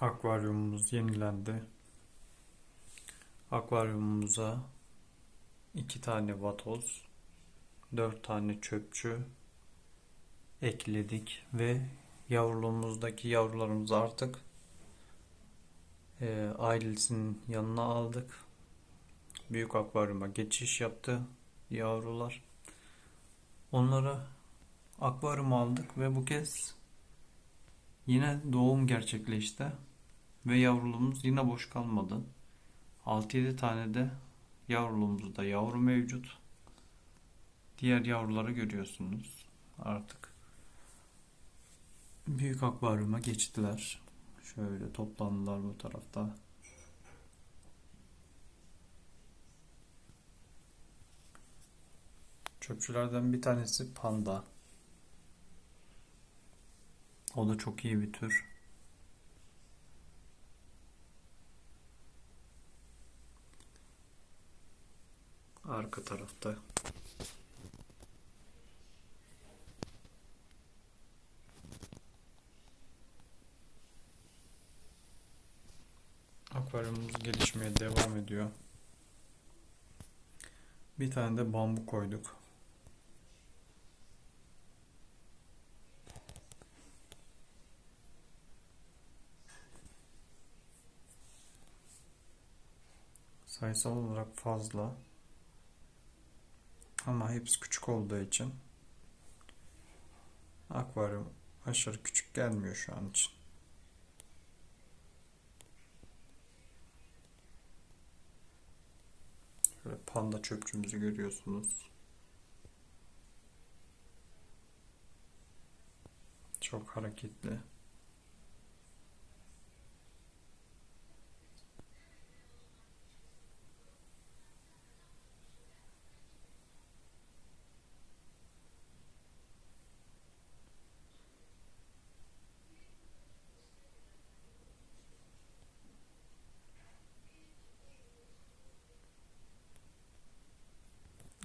Akvaryumumuz yenilendi. Akvaryumumuza iki tane vatoz, dört tane çöpçü ekledik ve yavruluğumuzdaki yavrularımızı artık e, ailesinin yanına aldık. Büyük akvaryuma geçiş yaptı yavrular. Onları akvaryuma aldık ve bu kez yine doğum gerçekleşti. Ve yavruluğumuz yine boş kalmadı. 6-7 tane de yavruluğumuzda yavru mevcut. Diğer yavruları görüyorsunuz artık. Büyük akvaryuma geçtiler. Şöyle toplandılar bu tarafta. Çöpçülerden bir tanesi panda. O da çok iyi bir tür. Arka tarafta. Akvaryumumuz gelişmeye devam ediyor. Bir tane de bambu koyduk. Sayısal olarak fazla. Ama hepsi küçük olduğu için akvaryum aşırı küçük gelmiyor şu an için. Şöyle panda çöpçümüzü görüyorsunuz. Çok hareketli.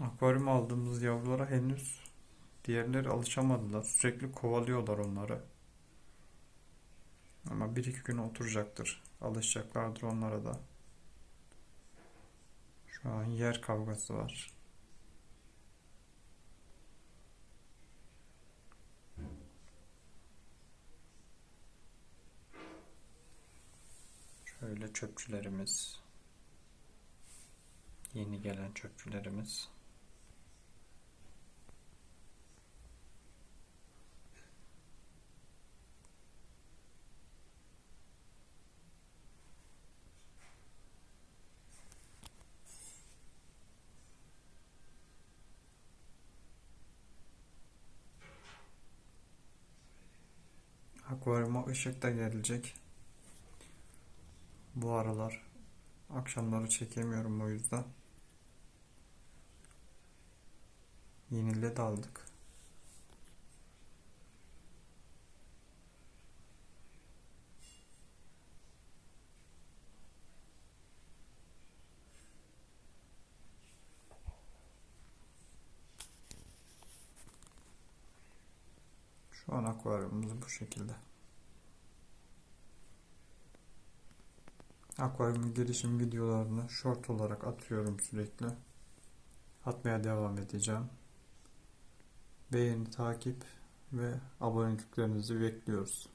Akvaryuma aldığımız yavrulara henüz diğerleri alışamadılar. Sürekli kovalıyorlar onları. Ama bir iki gün oturacaktır. Alışacaklardır onlara da. Şu an yer kavgası var. Şöyle çöpçülerimiz. Yeni gelen çöpçülerimiz. Akvaryuma ışık da gelecek. Bu aralar akşamları çekemiyorum o yüzden. Yeni led aldık. Şu an akvaryumumuz bu şekilde. Akvaryumun gelişim videolarını short olarak atıyorum sürekli. Atmaya devam edeceğim. Beğeni, takip ve aboneliklerinizi bekliyoruz.